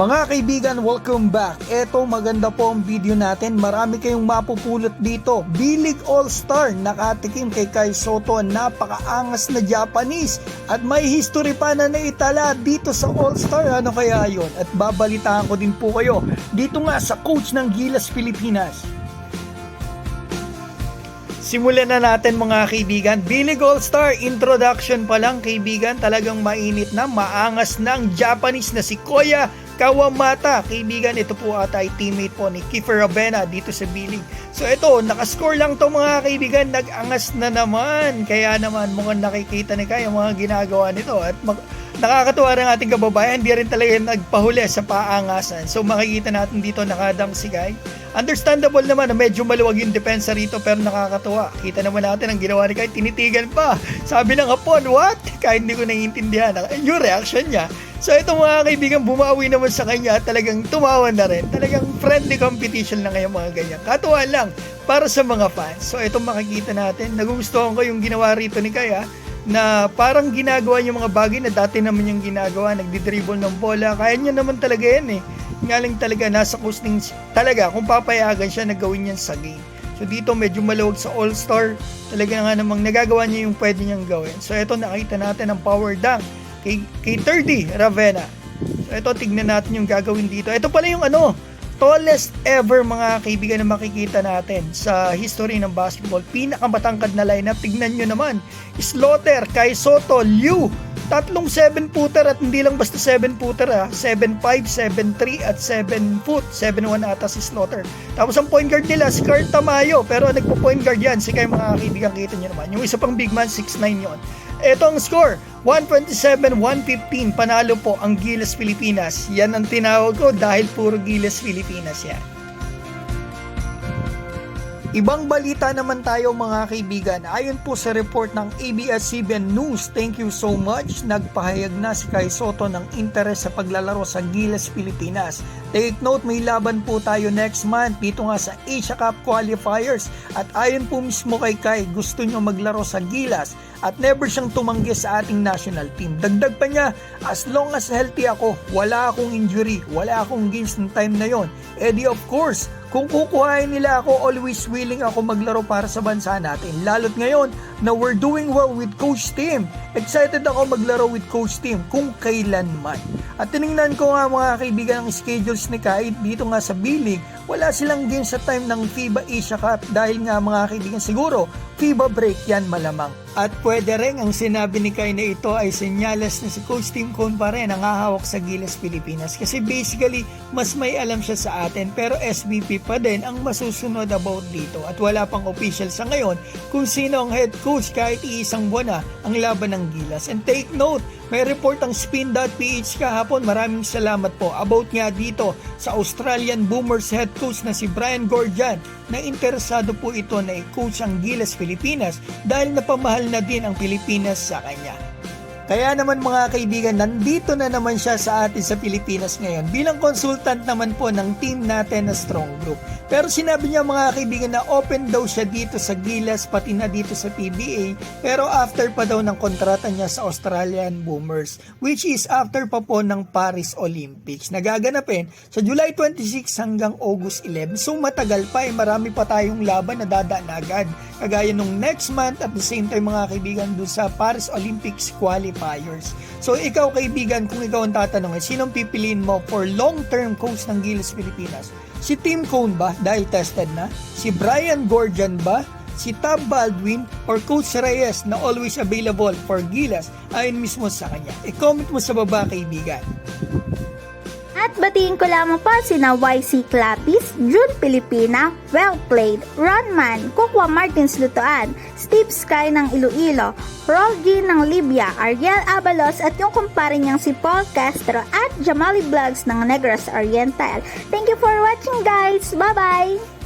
Mga kaibigan, welcome back. Eto, maganda po ang video natin. Marami kayong mapupulot dito. Bilig All-Star, nakatikim kay Kai Soto. Napakaangas na Japanese. At may history pa na naitala dito sa All-Star. Ano kaya yon? At babalitaan ko din po kayo dito nga sa coach ng Gilas Pilipinas. Simulan na natin mga kaibigan. Billy Goldstar, introduction pa lang kaibigan. Talagang mainit na, maangas ang Japanese na si Koya Kawamata. Kaibigan, ito po ata ay teammate po ni Kiefer Ravena dito sa Billy. So ito, nakascore lang to mga kaibigan. Nag-angas na naman. Kaya naman mukhang nakikita ni Kaya mga ginagawa nito. At mag- nakakatuwa ang ating kababayan, di rin talaga nagpahuli sa paangasan. So makikita natin dito nakadang si Guy. Understandable naman na medyo maluwag yung depensa rito pero nakakatuwa. Kita naman natin ang ginawa ni Guy, tinitigan pa. Sabi ng hapon, what? Kahit hindi ko naiintindihan yung reaction niya. So ito mga kaibigan, bumawi naman sa kanya at talagang tumawa na rin. Talagang friendly competition na ngayon mga ganyan. Katuwa lang para sa mga fans. So ito makikita natin, nagugustuhan ko yung ginawa rito ni Kaya na parang ginagawa yung mga bagay na dati naman yung ginagawa, nagdi-dribble ng bola. Kaya niya naman talaga yan eh. Nga lang talaga, nasa coasting talaga, kung papayagan siya na gawin yan sa game. So dito medyo maluwag sa All-Star. Talaga nga namang nagagawa niya yung pwede niyang gawin. So ito nakita natin ang power dunk kay, kay 30 Ravenna. So ito tignan natin yung gagawin dito. Ito pala yung ano, tallest ever mga kaibigan na makikita natin sa history ng basketball. Pinakamatangkad na lineup. Tignan nyo naman. Slaughter, Kai Soto, Liu. Tatlong 7 footer at hindi lang basta 7 footer ha. 7'5, 7'3 at 7 foot. 7'1 ata si Slaughter. Tapos ang point guard nila, si Carl Tamayo. Pero nagpo-point guard yan. Si kayo mga kaibigan kita nyo naman. Yung isa pang big man, 6'9 yon. Ito ang score. 127-115 panalo po ang Gilas Pilipinas. Yan ang tinawag ko dahil puro Gilas Pilipinas yan. Ibang balita naman tayo mga kaibigan. Ayon po sa report ng ABS-CBN News, thank you so much. Nagpahayag na si Kai Soto ng interes sa paglalaro sa Gilas Pilipinas. Take note, may laban po tayo next month dito nga sa Asia Cup Qualifiers. At ayon po mismo kay Kai, gusto nyo maglaro sa Gilas at never siyang tumanggi sa ating national team. Dagdag pa niya, as long as healthy ako, wala akong injury, wala akong games ng time na yon. Eh of course, kung kukuhain nila ako, always willing ako maglaro para sa bansa natin. Lalo't ngayon na we're doing well with Coach Tim. Excited ako maglaro with Coach Tim kung kailanman. At tiningnan ko nga mga kaibigan ang schedules ni Kai dito nga sa B-League. Wala silang game sa time ng FIBA Asia Cup dahil nga mga kaibigan siguro FIBA break yan malamang. At pwede rin ang sinabi ni Kai na ito ay senyales na si Coach Tim Cone pa rin ang hahawak sa Gilas Pilipinas. Kasi basically, mas may alam siya sa atin pero SVP pa din ang masusunod about dito. At wala pang official sa ngayon kung sino ang head coach kahit iisang buwan na ang laban ng Gilas. And take note, may report ang spin.ph kahapon. Maraming salamat po about nga dito sa Australian Boomers head coach na si Brian Gordian na interesado po ito na i-coach ang Gilas Pilipinas dahil napamahal na din ang Pilipinas sa kanya. Kaya naman mga kaibigan, nandito na naman siya sa atin sa Pilipinas ngayon bilang consultant naman po ng team natin na Strong Group. Pero sinabi niya mga kaibigan na open daw siya dito sa Gilas pati na dito sa PBA pero after pa daw ng kontrata niya sa Australian Boomers which is after pa po ng Paris Olympics. Nagaganapin sa July 26 hanggang August 11. So matagal pa eh, marami pa tayong laban na dadaan agad. Kagaya nung next month at the same time mga kaibigan doon sa Paris Olympics qualifiers. So ikaw kaibigan, kung ikaw ang tatanungin, sinong pipiliin mo for long-term coach ng Gilas Pilipinas? Si Tim Cone ba dahil tested na? Si Brian Gordian ba? Si Tab Baldwin or Coach Reyes na always available for Gilas ayon mismo sa kanya. I-comment mo sa baba kaibigan. At batiin ko lamang pa sina YC Clapis, June Pilipina, Well Played, Ronman, Kukwa Martins Lutoan, Steve Sky ng Iloilo, Rolgi ng Libya, Ariel Abalos at yung kumpare niyang si Paul Castro at Jamali Vlogs ng Negros Oriental. Thank you for watching guys! Bye-bye!